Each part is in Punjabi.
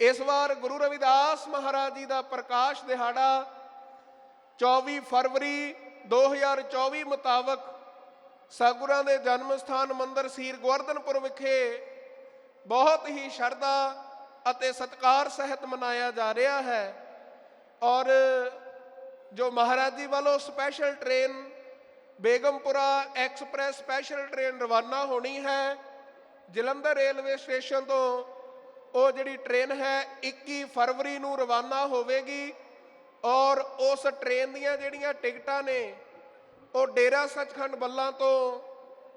ਇਸ ਵਾਰ ਗੁਰੂ ਰਵਿਦਾਸ ਮਹਾਰਾਜ ਜੀ ਦਾ ਪ੍ਰਕਾਸ਼ ਦਿਹਾੜਾ 24 ਫਰਵਰੀ 2024 ਮੁਤਾਬਕ ਸਤਿਗੁਰਾਂ ਦੇ ਜਨਮ ਸਥਾਨ ਮੰਦਰ ਸੀਰ ਗੋਵਰਧਨਪੁਰ ਵਿਖੇ ਬਹੁਤ ਹੀ ਸ਼ਰਧਾ ਅਤੇ ਸਤਿਕਾਰ ਸਹਿਤ ਮਨਾਇਆ ਜਾ ਰਿਹਾ ਹੈ ਔਰ ਜੋ ਮਹਾਰਾਜ ਜੀ ਵੱਲੋਂ special train Begampura express special train ਰਵਾਨਾ ਹੋਣੀ ਹੈ ਜਲੰਧਰ ਰੇਲਵੇ ਸਟੇਸ਼ਨ ਤੋਂ ਉਹ ਜਿਹੜੀ ਟ੍ਰੇਨ ਹੈ 21 ਫਰਵਰੀ ਨੂੰ ਰਵਾਨਾ ਹੋਵੇਗੀ ਔਰ ਉਸ ਟ੍ਰੇਨ ਦੀਆਂ ਜਿਹੜੀਆਂ ਟਿਕਟਾਂ ਨੇ, ਉਹ ਡੇਰਾ ਸੱਚਖੰਡ ਬੱਲਾਂ ਤੋਂ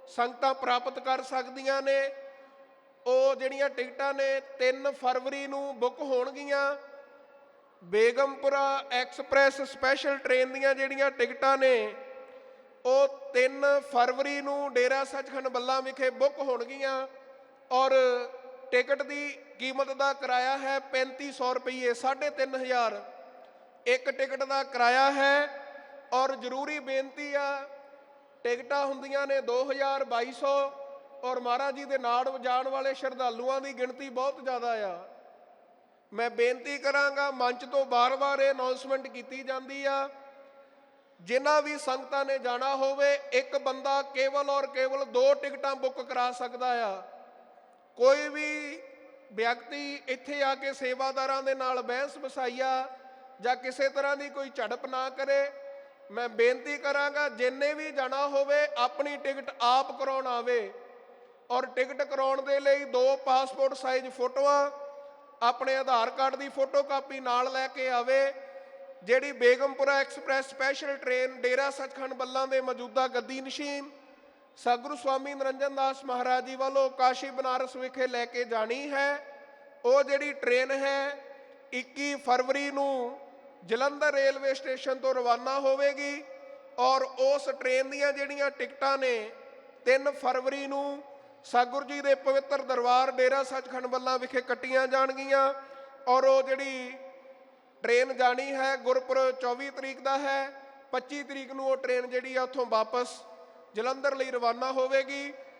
ਸੰਗਤਾਂ ਪ੍ਰਾਪਤ ਕਰ ਸਕਦੀਆਂ ਨੇ। ਉਹ ਜਿਹੜੀਆਂ ਟਿਕਟਾਂ ਨੇ 3 ਫਰਵਰੀ ਨੂੰ ਬੁੱਕ ਹੋਣਗੀਆਂ। ਬੇਗਮਪੁਰਾ ਐਕਸਪ੍ਰੈਸ ਸਪੈਸ਼ਲ ਟ੍ਰੇਨ ਦੀਆਂ ਜਿਹੜੀਆਂ ਟਿਕਟਾਂ ਨੇ, ਉਹ 3 ਫਰਵਰੀ ਨੂੰ ਡੇਰਾ ਸੱਚਖੰਡ ਬੱਲਾਂ ਵਿਖੇ ਬੁੱਕ ਹੋਣਗੀਆਂ ਔਰ ਟਿਕਟ ਦੀ ਕੀਮਤ ਦਾ ਕਿਰਾਇਆ ਹੈ 3500 ਰੁਪਏ 3500 ਇੱਕ ਟਿਕਟ ਦਾ ਕਿਰਾਇਆ ਹੈ ਔਰ ਜ਼ਰੂਰੀ ਬੇਨਤੀ ਆ, ਟਿਕਟਾਂ ਹੁੰਦੀਆਂ ਨੇ 2200 ਔਰ ਮਹਾਰਾਜ ਜੀ ਦੇ ਨਾਲ ਜਾਣ ਵਾਲੇ ਸ਼ਰਧਾਲੂਆਂ ਦੀ ਗਿਣਤੀ ਬਹੁਤ ਜ਼ਿਆਦਾ ਆ। ਮੈਂ ਬੇਨਤੀ ਕਰਾਂਗਾ ਮੰਚ ਤੋਂ ਬਾਰ-ਬਾਰ ਇਹ ਅਨਾਉਂਸਮੈਂਟ ਕੀਤੀ ਜਾਂਦੀ ਆ। ਜਿਨ੍ਹਾਂ ਵੀ ਸੰਗਤਾਂ ਨੇ ਜਾਣਾ ਹੋਵੇ, ਇੱਕ ਬੰਦਾ ਕੇਵਲ ਔਰ ਕੇਵਲ ਦੋ ਟਿਕਟਾਂ ਬੁੱਕ ਕਰਾ ਸਕਦਾ ਆ। ਕੋਈ ਵੀ ਵਿਅਕਤੀ ਇੱਥੇ ਆ ਕੇ ਸੇਵਾਦਾਰਾਂ ਦੇ ਨਾਲ ਬਹਿਸ ਵਸਾਈਆ ਜਾਂ ਕਿਸੇ ਤਰ੍ਹਾਂ ਦੀ ਕੋਈ ਝੜਪ ਨਾ ਕਰੇ, ਮੈਂ ਬੇਨਤੀ ਕਰਾਂਗਾ ਜਿੰਨੇ ਵੀ ਜਾਣਾ ਹੋਵੇ ਆਪਣੀ ਟਿਕਟ ਆਪ ਕਰਾਉਣ ਆਵੇ ਔਰ ਟਿਕਟ ਕਰਾਉਣ ਦੇ ਲਈ ਦੋ ਪਾਸਪੋਰਟ ਸਾਈਜ਼ ਫੋਟੋਆਂ, ਆਪਣੇ ਆਧਾਰ ਕਾਰਡ ਦੀ ਫੋਟੋ ਕਾਪੀ ਨਾਲ ਲੈ ਕੇ ਆਵੇ, ਜਿਹੜੀ Begampura express special train Dera Sachkhand Ballan ਦੇ ਮੌਜੂਦਾ ਗੱਦੀ ਨਸ਼ੀਨ ਸਤਿਗੁਰੂ ਸਵਾਮੀ ਨਿਰੰਜਨ ਦਾਸ ਮਹਾਰਾਜ ਜੀ ਵੱਲੋਂ ਕਾਸ਼ੀ ਬਨਾਰਸ ਵਿਖੇ ਲੈ ਕੇ ਜਾਣੀ ਹੈ। ਉਹ ਜਿਹੜੀ ਟ੍ਰੇਨ ਹੈ 21 ਫਰਵਰੀ ਨੂੰ ਜਲੰਧਰ ਰੇਲਵੇ ਸਟੇਸ਼ਨ ਤੋਂ ਰਵਾਨਾ ਹੋਵੇਗੀ ਔਰ ਉਸ ਟ੍ਰੇਨ ਦੀਆਂ ਜਿਹੜੀਆਂ ਟਿਕਟਾਂ ਨੇ 3 ਫਰਵਰੀ ਨੂੰ ਸਤਿਗੁਰੂ ਜੀ ਦੇ ਪਵਿੱਤਰ ਦਰਬਾਰ ਡੇਰਾ ਸੱਚਖੰਡ ਵੱਲਾਂ ਵਿਖੇ ਕੱਟੀਆਂ ਜਾਣਗੀਆਂ ਔਰ ਉਹ ਜਿਹੜੀ ਟ੍ਰੇਨ ਜਾਣੀ ਹੈ, ਗੁਰਪੁਰਬ 24 ਤਰੀਕ ਦਾ ਹੈ 25 ਤਰੀਕ ਨੂੰ ਉਹ ਟ੍ਰੇਨ ਜਿਹੜੀ ਆ ਉੱਥੋਂ ਵਾਪਸ ਜਲੰਧਰ ਲਈ ਰਵਾਨਾ ਹੋਵੇਗੀ।